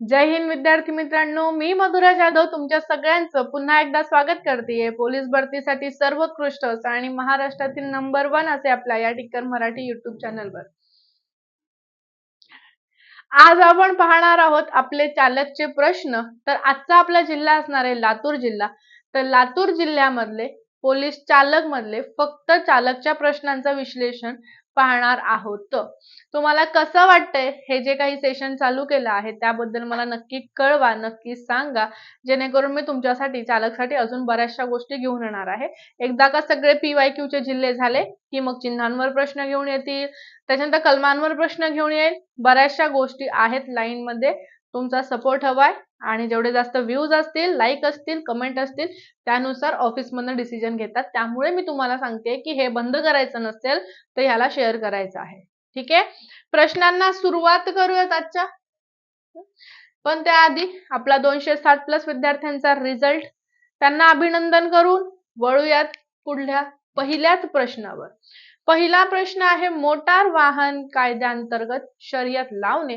जय हिंद विद्यार्थी मित्रांनो. मी मधुरा जाधव तुमच्या सगळ्यांचं पुन्हा एकदा स्वागत करते पोलीस भरतीसाठी सर्वोत्कृष्ट आणि महाराष्ट्रातील नंबर वन असे आपल्या या टिक्कर मराठी युट्यूब चॅनलवर आज आपण पाहणार आहोत आपले चालकचे प्रश्न. तर आजचा आपला जिल्हा असणार आहे लातूर जिल्हा. तर लातूर जिल्ह्यामधले पोलीस चालक मधले फक्त चालकच्या प्रश्नांचं विश्लेषण पाहणार आहोत. तुम्हाला कसं वाटतंय? हे जे काही सेशन चालू केलं आहे त्याबद्दल मला नक्की कळवा नक्की सांगा. जेणेकरून मी तुमच्यासाठी चालकसाठी अजून बऱ्याचशा गोष्टी घेऊन येणार आहे. एकदा का सगळे पीवाय चे जिल्हे झाले की मग चिन्हांवर प्रश्न घेऊन येतील. त्याच्यानंतर कलमांवर प्रश्न घेऊन येईल. बऱ्याचशा गोष्टी आहेत लाईनमध्ये. तुमचा सपोर्ट हवाय. आणि जेवढे जास्त व्ह्यूज असतील लाईक असतील कमेंट असतील त्यानुसार ऑफिसमधनं डिसिजन घेतात. त्यामुळे मी तुम्हाला सांगते की हे बंद करायचं नसेल तर ह्याला शेअर करायचं आहे. ठीक आहे? प्रश्नांना सुरुवात करूयात आजच्या. पण त्याआधी आपला दोनशे साठ प्लस विद्यार्थ्यांचा रिझल्ट त्यांना अभिनंदन करून वळूयात पुढल्या पहिल्याच प्रश्नावर. पहिला प्रश्न आहे मोटार वाहन कायद्याअंतर्गत शर्यत लावणे.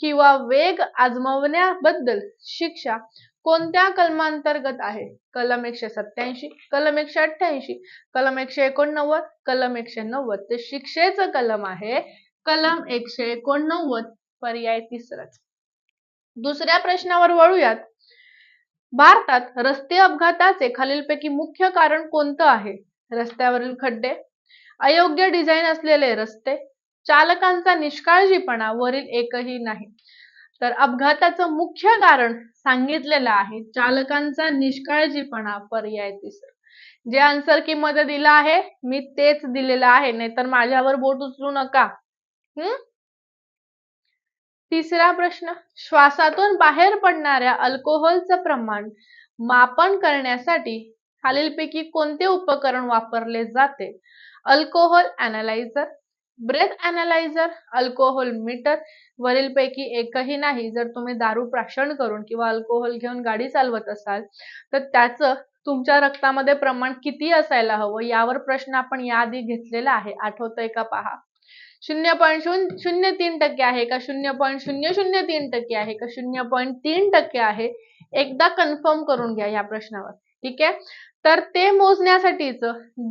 किंवा वेग आजमावण्याबद्दल शिक्षा कोणत्या कलमांतर्गत आहे? कलम एकशे सत्याऐंशी कलम एकशे अठ्ठ्याऐंशी कलम एकशे एकोणनव्वद कलम एकशे नव्वद. ते शिक्षेचं कलम आहे. कलम एकशे एकोणनव्वद. पर्याय तिसराच. दुसऱ्या प्रश्नावर वळूयात. भारतात रस्ते अपघाताचे खालीलपैकी मुख्य कारण कोणतं आहे? रस्त्यावरील खड्डे अयोग्य डिझाईन असलेले रस्ते चालकांचा निष्काळजीपणा वरील एकही नाही. तर अपघाताचं मुख्य कारण सांगितलेलं आहे चालकांचा निष्काळजीपणा पर्याय तिसरा. जे आन्सर की मध्ये दिलं आहे मी तेच दिलेलं आहे नाहीतर माझ्यावर बोट उचलू नका. हम्म तिसरा प्रश्न श्वासातून बाहेर पडणाऱ्या अल्कोहोलचं प्रमाण मापन करण्यासाठी खालीलपैकी कोणते उपकरण वापरले जाते? Alcohol analyser breath analyser alcohol meter वरीलपैकी एकही नाही. जर तुम्ही दारू प्राशन करून किंवा अल्कोहोल घेऊन गाडी चालवत असाल तर त्याचं तुमच्या रक्तामध्ये प्रमाण किती असायला हवं यावर प्रश्न आपण याआधी घेतलेला आहे. आठवतोय का पहा? शून्य पॉईंट शून्य तीन टक्के आहे का? शून्य पॉईंट शून्य शून्य तीन टक्के आहे का? शून्य पॉईंट तीन टक्के आहे? एकदा कन्फर्म करून घ्या या प्रश्नावर. ठीक आहे? तर ते मोजण्यासाठीच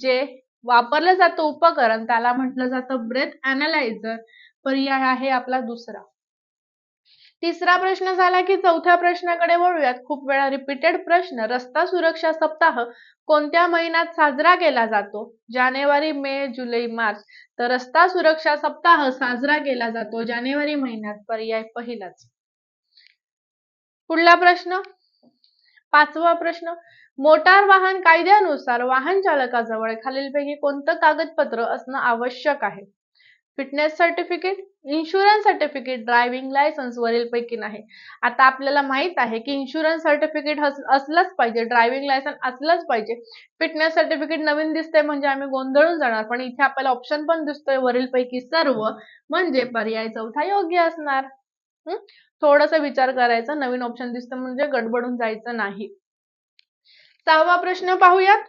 जे वापरलं जातं उपकरण त्याला म्हटलं जातं ब्रेथ अनालायझर पर्याय आहे आपला दुसरा. तिसरा प्रश्न झाला की चौथ्या प्रश्नाकडे वळूयात. खूप वेळा रिपीटेड प्रश्न रस्ता सुरक्षा सप्ताह कोणत्या महिन्यात साजरा केला जातो? जानेवारी मे जुलै मार्च. तर रस्ता सुरक्षा सप्ताह साजरा केला जातो जानेवारी महिन्यात. पर्याय पहिलाच. पुढला प्रश्न. पाचवा प्रश्न. मोटार वाहन कायद्यानुसार वाहन चालकाजवळ खालीलपैकी कोणतं कागदपत्र असणं आवश्यक आहे? Fitness certificate insurance certificate driving licence वरील पैकी नाही. आता आपल्याला माहीत आहे की इन्शुरन्स सर्टिफिकेट असलंच पाहिजे ड्रायव्हिंग लायसन्स असलंच पाहिजे. फिटनेस सर्टिफिकेट नवीन दिसतंय म्हणजे आम्ही गोंधळून जाणार पण इथे आपल्याला ऑप्शन पण दिसतोय वरील पैकी सर्व म्हणजे पर्याय चौथा योग्य असणार. थोडासा विचार करायचा नवीन ऑप्शन दिसतं म्हणजे गडबडून जायचं नाही. सहावा प्रश्न पाहूयात.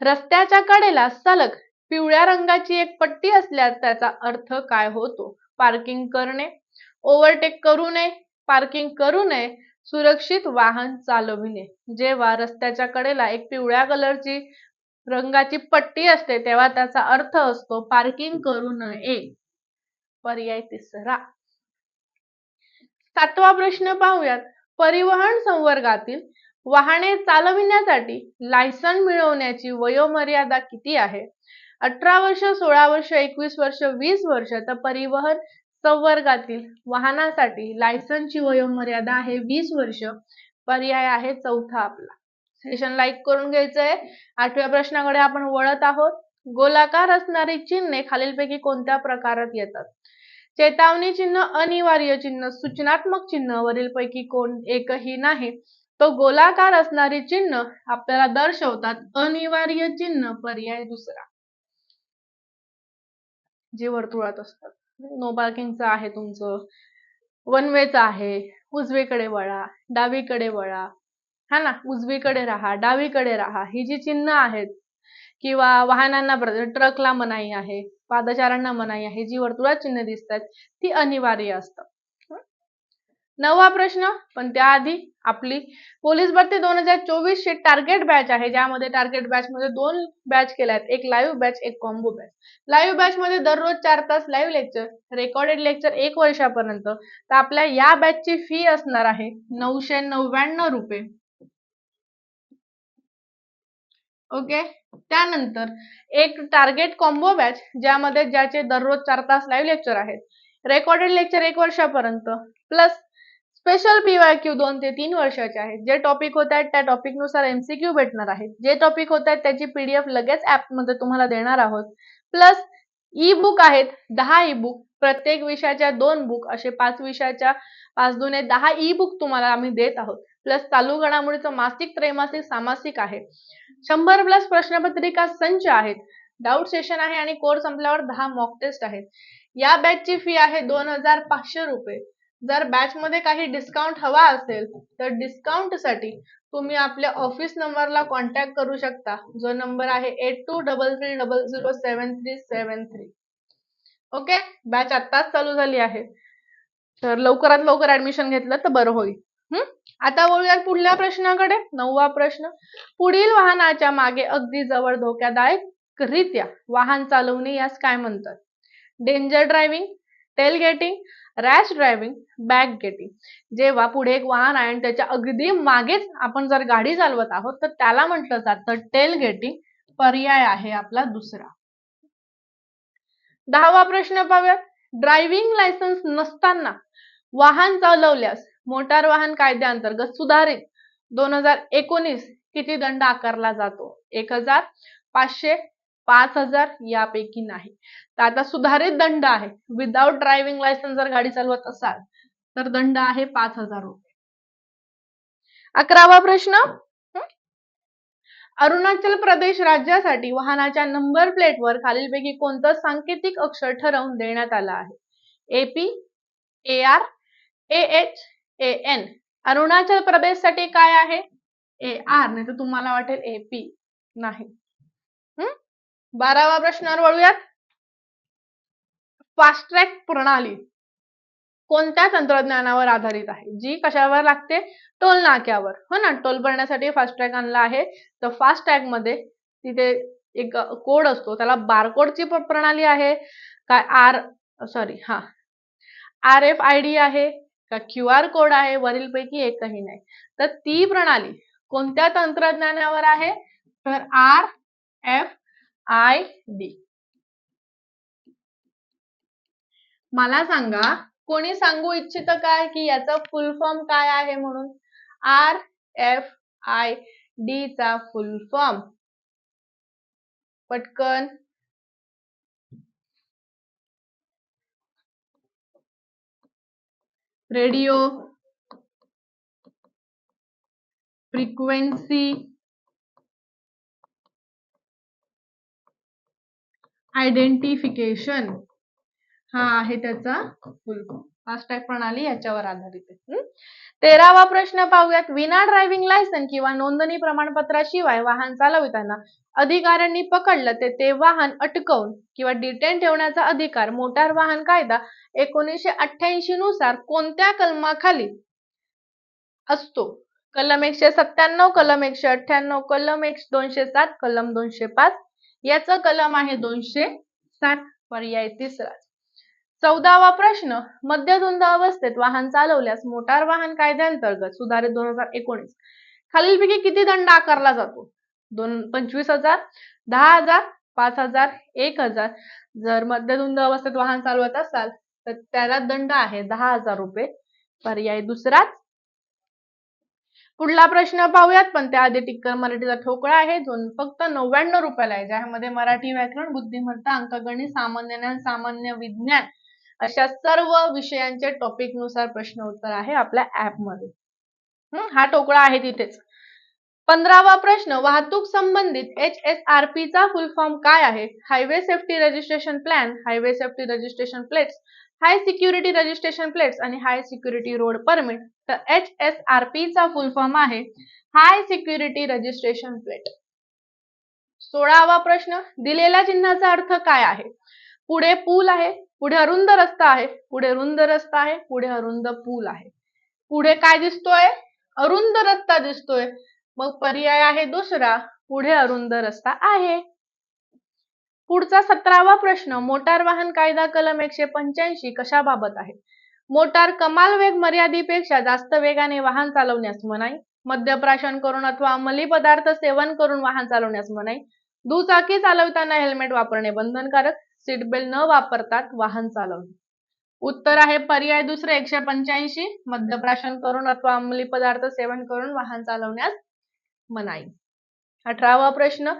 रस्त्याच्या कडेला सलग पिवळ्या रंगाची एक पट्टी असल्यास त्याचा अर्थ काय होतो? पार्किंग करणे. ओव्हरटेक करू नये. पार्किंग करू नये. सुरक्षित वाहन चालविणे. जेव्हा रस्त्याच्या कडेला एक पिवळ्या कलरची रंगाची पट्टी असते तेव्हा त्याचा अर्थ असतो पार्किंग करू नये. पर्याय तिसरा. सातवा प्रश्न पाहूयात. परिवहन संवर्गातील वाहने चालविण्यासाठी लायसन मिळवण्याची वयोमर्यादा किती आहे? अठरा वर्ष सोळा वर्ष एकवीस वर्ष वीस वर्ष तर परिवहन संवर्गातील वाहनासाठी लायसनची वयोमर्यादा आहे वीस वर्ष. पर्याय आहे चौथा आपला. सेशन लाईक करून घ्यायचंय. आठव्या प्रश्नाकडे आपण वळत आहोत. गोलाकार असणारी चिन्हे खालीलपैकी कोणत्या प्रकारात येतात? चेतावणी चिन्ह अनिवार्य चिन्ह सूचनात्मक चिन्ह वरील पैकी कोण एकही नाही. तो गोलाकार असणारी चिन्ह आपल्याला दर्शवतात. अनिवार्य चिन्ह पर्याय दुसरा. जे वर्तुळात असतात. नो पार्किंगचं आहे तुमचं. वन वेचं आहे. उजवीकडे वळा डावीकडे वळा. हा ना उजवीकडे राहा डावीकडे राहा. ही जी चिन्ह आहेत किंवा वाहनांना ट्रकला मनाई आहे पादचारांना मनाई आहे जी वर्तुळात चिन्ह दिसतात ती अनिवार्य असतात. नववा प्रश्न पण त्याआधी आपली पोलीस भरती दोन हजार चोवीस ची टार्गेट बॅच आहे ज्यामध्ये टार्गेट बॅच मध्ये दोन बॅच केल्या आहेत एक लाईव्ह बॅच एक कॉम्बो बॅच लाईव्ह बॅच मध्ये दररोज चार तास लाईव्ह लेक्चर रेकॉर्डेड लेक्चर एक वर्षापर्यंत. तर आपल्या या बॅचची फी असणार आहे नऊशे नव्याण्णव रुपये. ओके त्यानंतर एक टार्गेट कॉम्बो बॅच ज्यामध्ये ज्याचे दररोज चार तास लाईव्ह लेक्चर आहेत. रेकॉर्डेड लेक्चर एक वर्षापर्यंत प्लस स्पेशल पीवायक्यू दोन ते तीन वर्षाचे आहेत. जे टॉपिक होत आहेत त्या टॉपिकनुसार एमसीक्यू भेटणार आहेत जे टॉपिक होत आहेत त्याची पीडीएफ लगेच ऍपमध्ये तुम्हाला देणार आहोत. प्लस ई बुक आहेत दहा ई बुक प्रत्येक विषयाच्या दोन बुक असे पाच विषयाच्या पाच दोन दहा ई बुक तुम्हाला आम्ही देत आहोत. प्लस चालू घडामोडीचं मासिक त्रैमासिक सामासिक आहे. शंभर प्लस प्रश्नपत्रिका संच आहेत. डाऊट सेशन आहे आणि कोर्स संपल्यावर दहा मॉक टेस्ट आहेत. या बॅचची फी आहे दोन हजार पाचशे रुपये. जर बॅच मध्ये काही डिस्काउंट हवा असेल तर डिस्काउंटसाठी तुम्ही आपल्या ऑफिस नंबरला कॉन्टॅक्ट करू शकता. जो नंबर आहे eight two double three double zero seven three seven three okay batch आत्ताच चालू झाली आहे. तर लवकरात लवकर ऍडमिशन घेतलं तर बरं होईल. हम्म आता बोलूयात पुढल्या प्रश्नाकडे. नववा प्रश्न. पुढील वाहनाच्या मागे अगदी जवळ धोक्यादायक रित्या वाहन चालवणे यास काय म्हणतात? Danger driving tailgating rash driving back gating. जेव्हा पुढे एक वाहन आहे आणि त्याच्या अगदी मागेच आपण जर गाडी चालवत आहोत तर त्याला म्हटलं जातं टेल गेटिंग पर्याय आहे आपला दुसरा. दहावा प्रश्न पाहूयात. ड्रायव्हिंग लायसन्स नसताना वाहन चालवल्यास मोटार वाहन कायद्याअंतर्गत सुधारित दोन हजार एकोणीस किती दंड आकारला जातो? एक हजार पाचशे पाच हजार यापैकी नाही. तर आता सुधारित दंड आहे. विदाउट ड्रायव्हिंग लायसन्स जर गाडी चालवत असाल तर दंड आहे पाच हजार रुपये. अकरावा प्रश्न. अरुणाचल प्रदेश राज्यासाठी वाहनाच्या नंबर प्लेटवर खालीलपैकी कोणतं सांकेतिक अक्षर ठरवून देण्यात आलं आहे? AP A R A H A N Arunachal प्रदेशसाठी काय आहे? ए आर नाही तर तुम्हाला वाटेल एपी नाही. बारावा प्रश्नावर वळूयात. फास्ट ट्रॅक प्रणाली. कोणत्या तंत्रज्ञानावर आधारित आहे? जी कशावर लागते? टोल नाक्यावर. हो ना? टोल भरण्यासाठी फास्ट ट्रॅक आणला आहे. तर फास्ट ट्रॅकमध्ये तिथे एक कोड असतो. त्याला बारकोडची प्रणाली आहे. काय? आर सॉरी हा. आर एफ आय डी आहे. का क्यू आर कोड आहे? वरील पैकी एकही नाही. तर ती प्रणाली कोणत्या तंत्रज्ञानावर आहे? तर आर एफ आय डी. मला सांगा कोणी सांगू इच्छित काय की याचा फुल फॉर्म काय आहे म्हणून? आर एफ आय डी चा फुल फॉर्म पटकन. रेडिओ. फ्रिक्वेन्सी. आयडेंटिफिकेशन हा आहे त्याचा फुल फास्टॅग प्रणाली याच्यावर आधारित आहे. तेरावा प्रश्न पाहूयात. विना ड्रायव्हिंग लायसन किंवा नोंदणी प्रमाणपत्राशिवाय वाहन चालविताना अधिकाऱ्यांनी पकडलं ते ते वाहन अटकवून किंवा डिटेन ठेवण्याचा अधिकार मोटार वाहन कायदा एकोणीसशे अठ्ठ्याऐंशी नुसार कोणत्या कलमाखाली असतो? कलम एकशे सत्त्याण्णव कलम एकशे अठ्ठ्याण्णव कलम एक दोनशे सात कलम दोनशे पाच याचं कलम आहे दोनशे साठ पर्याय तिसरा. चौदावा प्रश्न मध्यधुंद अवस्थेत वाहन चालवल्यास मोटार वाहन कायद्यांतर्गत सुधारित दोन हजार एकोणीस. खालीलपैकी किती दंड आकारला जातो? दोन पंचवीस हजार दहा हजार पाच हजार एक हजार. जर मध्यधुंद अवस्थेत वाहन चालवत असाल तर त्याला दंड आहे दहा हजार रुपये. पर्याय दुसराच पुढला प्रश्न पाहूयात पण त्याआधी टिक्कर मराठीचा ठोकळा आहे जो फक्त नव्याण्णव रुपयाला आहे ज्यामध्ये मराठी व्याकरण बुद्धिमत्ता अंकगणित सामान्य ज्ञान सामान्य विज्ञान अशा सर्व विषयांचे टॉपिकनुसार प्रश्न उत्तर आहे आपल्या ऍपमध्ये हम्म हा ठोकळा आहे तिथेच. पंधरावा प्रश्न वाहतूक संबंधित एच एस आर पी चा फुल फॉर्म काय आहे? Highway safety registration plan highway safety registration plates high security registration plates आणि हाय सिक्युरिटी रोड परमिट तर एच एस आर पी चा फुल फॉर्म आहे. हाय सिक्युरिटी रजिस्ट्रेशन प्लेट सोळावा प्रश्न. दिलेल्या चिन्हाचा अर्थ काय आहे? पुढे पूल आहे पुढे अरुंद रस्ता आहे पुढे रुंद रस्ता आहे पुढे अरुंद पूल आहे. पुढे काय दिसतोय? अरुंद रस्ता दिसतोय. मग पर्याय आहे दुसरा. पुढे अरुंद रस्ता आहे. पुढचा सतरावा प्रश्न. मोटार वाहन कायदा कलम एकशे पंच्याऐंशी कशाबाबत आहे? मोटार कमाल वेग मर्यादेपेक्षा जास्त वेगाने वाहन चालवण्यास मनाई मद्यप्राशन करून अथवा अंमली पदार्थ सेवन करून वाहन चालवण्यास मनाई दुचाकी चालवताना हेल्मेट वापरणे बंधनकारक सीट बेल्ट न वापरतात वाहन चालवणे. उत्तर आहे पर्याय दुसरे एकशे पंच्याऐंशी मद्यप्राशन करून अथवा अंमली पदार्थ सेवन करून वाहन चालवण्यास मनाई. अठरावा प्रश्न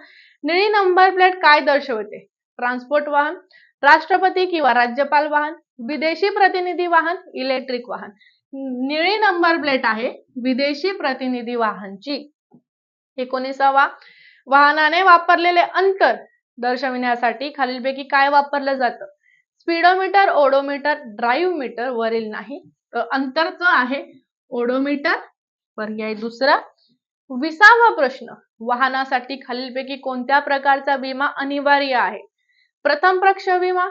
निळी नंबर प्लेट काय दर्शवते? ट्रान्सपोर्ट वाहन राष्ट्रपती किंवा राज्यपाल वाहन विदेशी प्रतिनिधी वाहन इलेक्ट्रिक वाहन. निळी नंबर प्लेट आहे विदेशी प्रतिनिधी वाहनची. एकोणीसावा वाहनाने वापरलेले अंतर दर्शविण्यासाठी खालीलपैकी काय वापरलं जातं? स्पीडोमीटर ओडोमीटर ड्राईव्ह मीटर वरील नाही तर अंतरचं आहे ओडोमीटर. पर्याय दुसरा विसावा प्रश्न वाहनासाठी खालीलपैकी कोणत्या प्रकारचा विमा अनिवार्य आहे? प्रथम पक्ष विमा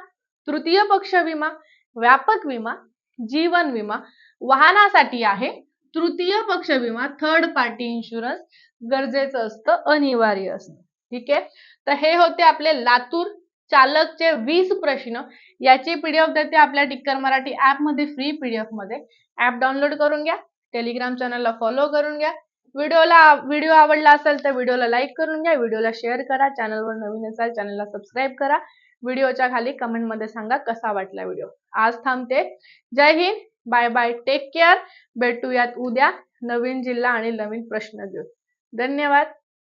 तृतीय पक्ष विमा व्यापक विमा जीवन विमा वाहनासाठी आहे तृतीय पक्ष विमा थर्ड पार्टी इन्शुरन्स गरजेचं असतं अनिवार्य असतं. ठीक आहे? तर हे होते आपले लातूर चालकचे वीस प्रश्न. याची पीडीएफ देते आपल्या टिक्कर मराठी ऍपमध्ये फ्री पीडीएफमध्ये. ऍप डाउनलोड करून घ्या टेलिग्राम चॅनलला फॉलो करून घ्या. व्हिडिओला व्हिडिओ आवडला असेल तर व्हिडिओला लाईक करून घ्या. व्हिडिओला शेअर करा. चॅनलवर नवीन असाल चॅनलला सबस्क्राईब करा. व्हिडिओच्या खाली कमेंटमध्ये सांगा कसा वाटला व्हिडिओ. आज थांबते. जय Hind. Bye bye take care भेटूयात उद्या नवीन जिल्हा आणि नवीन प्रश्न घेऊन धन्यवाद.